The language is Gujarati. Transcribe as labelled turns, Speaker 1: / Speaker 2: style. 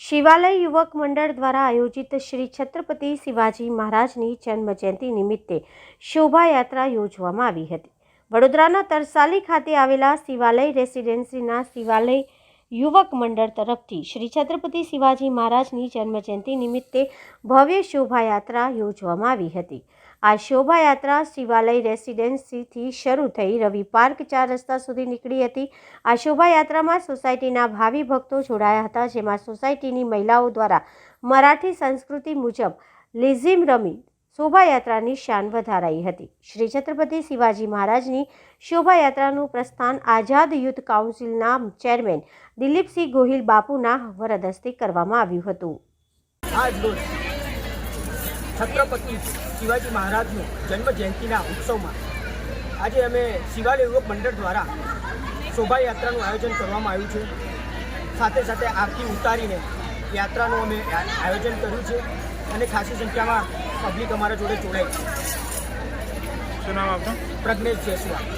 Speaker 1: શિવાલય યુવક મંડળ દ્વારા આયોજિત શ્રી છત્રપતિ શિવાજી મહારાજની જન્મજયંતિ નિમિત્તે શોભાયાત્રા યોજવામાં આવી હતી. વડોદરાના તરસાલી ખાતે આવેલા શિવાલય રેસિડેન્સીના શિવાલય યુવક મંડળ તરફથી શ્રી છત્રપતિ શિવાજી મહારાજની જન્મજયંતિ નિમિત્તે ભવ્ય શોભાયાત્રા યોજવામાં આવી હતી. આ શોભાયાત્રા શિવાલય રેસિડેન્સીથી શરૂ થઈ રવિ પાર્ક ચાર રસ્તા સુધી નીકળી હતી. આ શોભાયાત્રામાં સોસાયટીના ભાવિ ભક્તો જોડાયા હતા, જેમાં સોસાયટીની મહિલાઓ દ્વારા મરાઠી સંસ્કૃતિ મુજબ લેઝિમ રમી શોભાયાત્રાની શાન વધારાઈ હતી. શ્રી છત્રપતિ શિવાજી મહારાજની શોભાયાત્રાનું પ્રસ્થાન આઝાદ યુથ કાઉન્સિલના ચેરમેન દિલીપસિંહ ગોહિલ બાપુના વરદ હસ્તે કરવામાં આવ્યું હતું.
Speaker 2: આજ છત્રપતિ શિવાજી મહારાજનું જન્મ જયંતિના ઉત્સવમાં આજે અમે શિવાલય યુવક મંડળ દ્વારા શોભાયાત્રાનું આયોજન કરવામાં આવ્યું છે. સાથે સાથે આરતી ઉતારીને યાત્રાનું અમે આયોજન કર્યું છે અને ખાસી સંખ્યામાં પબ્લિક અમારા જોડે જોડાય છે.
Speaker 3: શું નામ આપનું?
Speaker 2: પ્રજ્ઞેશ જયસ્વાલ.